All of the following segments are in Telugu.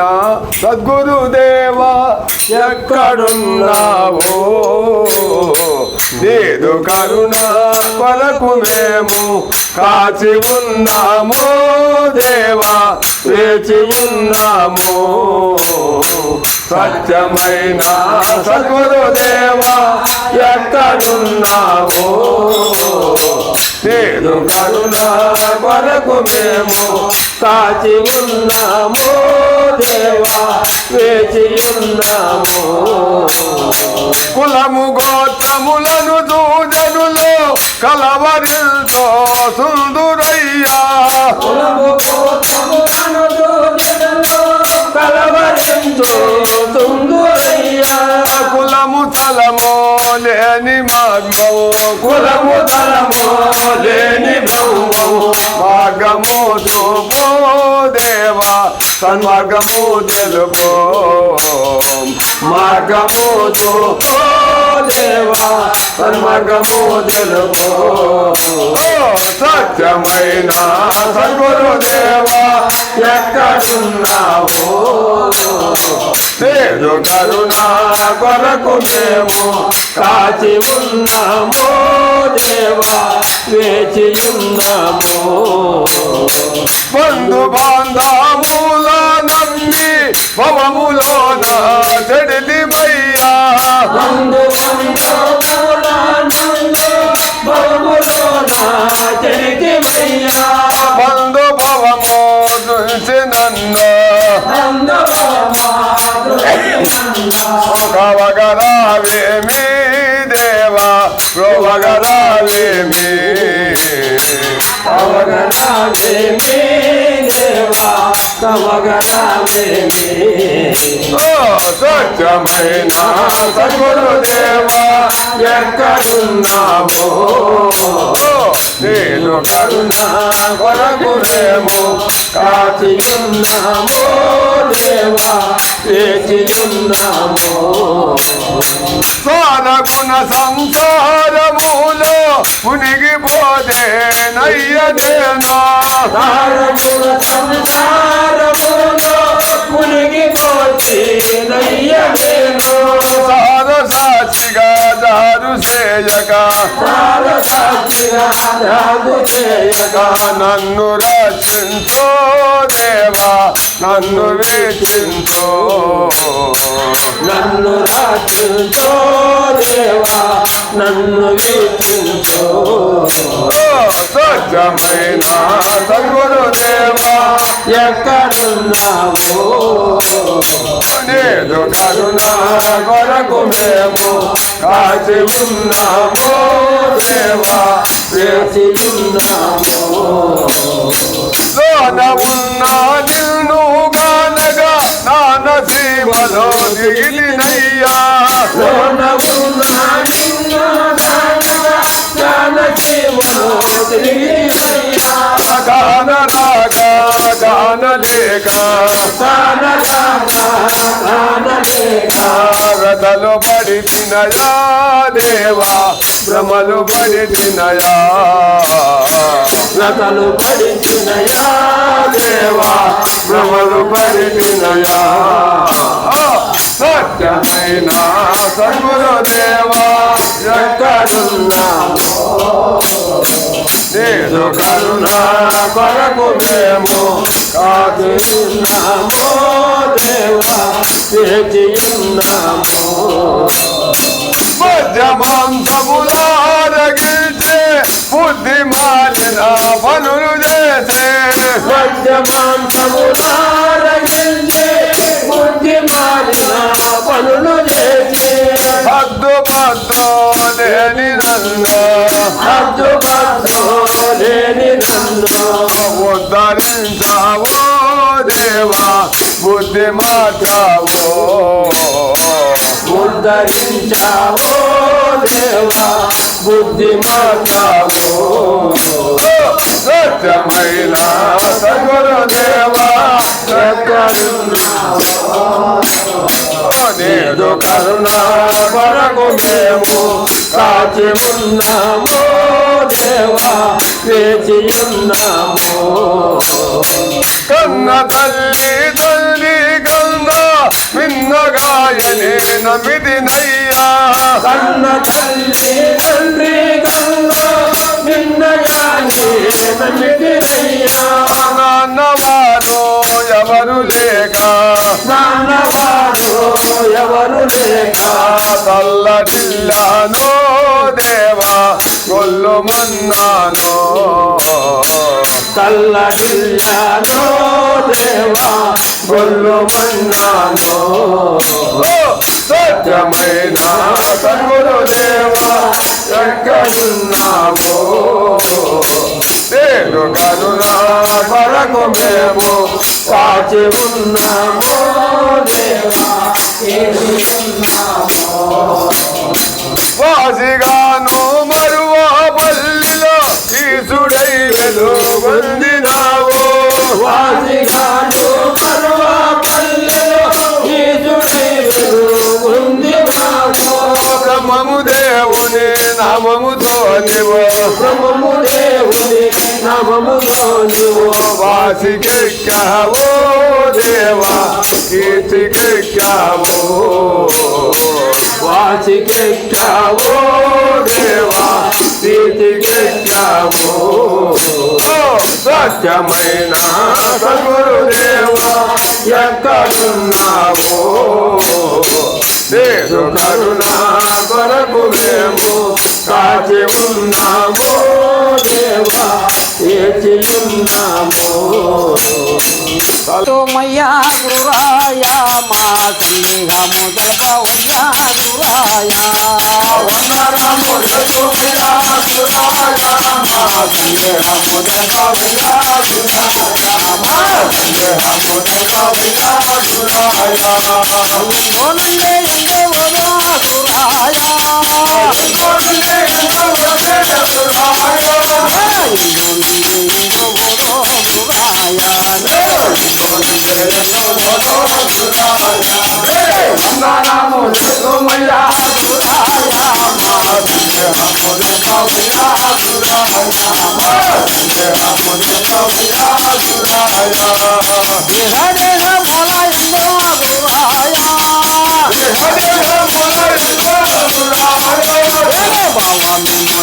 నా సద్గురుదేవా ఎక్కడున్నావో? నీదు కరుణ కొరకు మేము కాచి ఉన్నాము దేవా వేచి ఉన్నాము. స్వచ్ఛమైన సద్గురుదేవా ఎక్కడున్నావో? నేను కరుణ కొరకు మేము కాచి ఉన్నాము దేవా వేచి ఉన్నాము? కులము గోత్రములను దూజనులో కలవరిల్తో సుందురయ్యా. కులము లేని బ్రహ్మము మార్గము చూపో. సన్మార్గము తెలుపు. మార్గము చూపో దేవా సన్మార్గము తెలుపు. సత్యమైన సద్గురుదేవా ఎక్కడున్నావు? పేరు కరుణ కొరకు మేము కాచి ఉన్నాము దేవా వేచి ఉన్నాము. బంధు బాను ప్రోవగరావేమి అవగణావేమి దేవా కవగణావేమి ఓ సత్యమైన సద్గురుదేవా ఎక్కడున్నామో? నేను కరుణ కొరకు మేము కాచి ఉన్నామో దేవా? వేచియున్నామో స్వానగుణ సంసారములో మునిగిపోతే నయ్య నేను తారకుల సంసారములో మునిగిపోతే నయ్యవేను సార దారు చేయక నన్ను రక్షించో దేవా నన్ను వీక్షించో నన్ను రాక్షించో దేవా నన్ను వీక్షించో సత్యమైన సద్గురు దేవా ఎక్కడున్నావో నేను కరుణ కొరకు మేము కాచి ఉన్నాము దేవా వేచియున్నామో లోన ఉన్న నిన్ను గానగా నాన్న సీమలో దిగిలినయ్యా గాన లేక. గానగాగా గానలేక రథలు పడి తినయా దేవా భ్రమలు పడి తినయా లతలు పడిచినయా దేవా భ్రమలు పడి తినయా సత్యమైన సద్గురు దేవా ఎక్కడున్నాము. నేను కరుణ కొరకు మేము. కాదు దేవా వేచియున్నామో మధ్యమాంసములారగిల్చే బుద్ధి పనులు చేసే మధ్యమాంసము నారగించే పనులు చేసి హద్దు పద్దు లేని హద్దు పద్దు లేని బుద్ధి మార్చావో ఉద్ధరించావో దేవా బుద్ధి మార్చావో సత్యమైన సగురు దేవా నేను కరుణ కొరకు మేము కాచి ఉన్నామో దేవా వేచి ఉన్నామో. కన్న తల్లి నమ్మిదినయ్యా కన్న తల్లి తండ్రి కన్న నిన్న గాని నమ్మితిరయ్యా నాన్నవారు ఎవరు లేక? నాన్నవారు ఎవరు లేక? తల్లడిల్లాను దేవా కొల్లు మన్నాను. తల్లడిల్లానో దేవా గొల్లు సత్యమైన సద్గురు దేవా ఎక్కడున్నావో నేను కరుణా కొరకు మేము కాచి ఉన్నామో దేవా నామముతో నీవు. బ్రహ్మము దేవుని నామములో నీవు. వాసికెక్కావో దేవా కీర్తికెక్కావో. వాసికెక్కావో దేవా స్థితికెక్కావో సత్యమైన సద్గురుదేవా ఎక్కడున్నావో. నేను కరుణా కొరకు మేము కాచి ఉన్నామో దేవా ఏచి ఉన్నామో తోమయ్యా గురాయ మా సందేహము తెలపవయ్యా గురాయ. వందనము జతుమియా సురాయ మా సందేహము తెలపవియా సురాయ మా సందేహము తెలపవియా సురాయ ఓనందే ఎందేవో గురాయ. हरे बोला इंद्रा बुआया దేహ దేహ మూల ఎందో గురాయ బావ మేము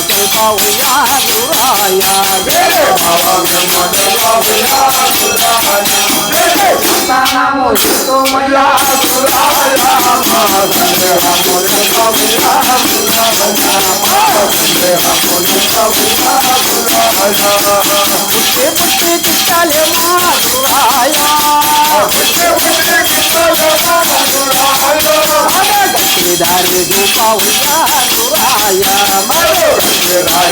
Você você que está levado lá, lá. Você você que está lá, lá. Olha a cidade do pau está lá,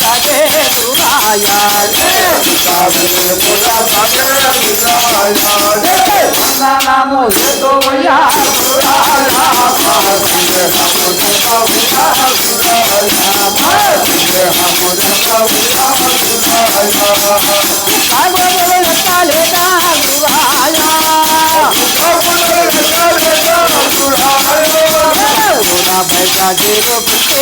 सके बुलाया ना मुझे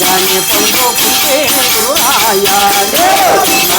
गाने पंडो के सुराया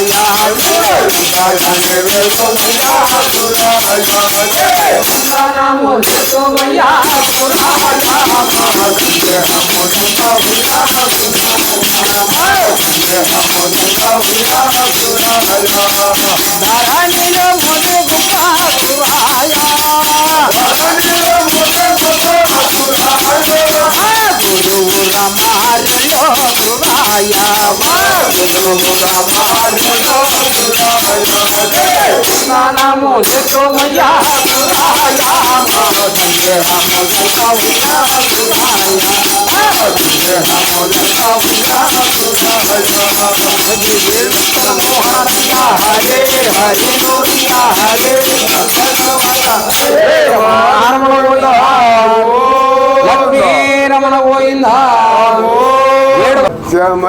నిన్నే ఉండే అన్నాలో నా గురాయ చిన్నగానే పండుకుంటే గురాయ వందనము గురువుల మారలో తిరనయ్యా గురాయ ఇంతగానే వేసుమయ్యా గురాయ వందనము గురువుల మారలో గురాయ వందనము చేతుమయ్యా హరే హరే హరే లక్ష్మీ. రమణ శ్యామ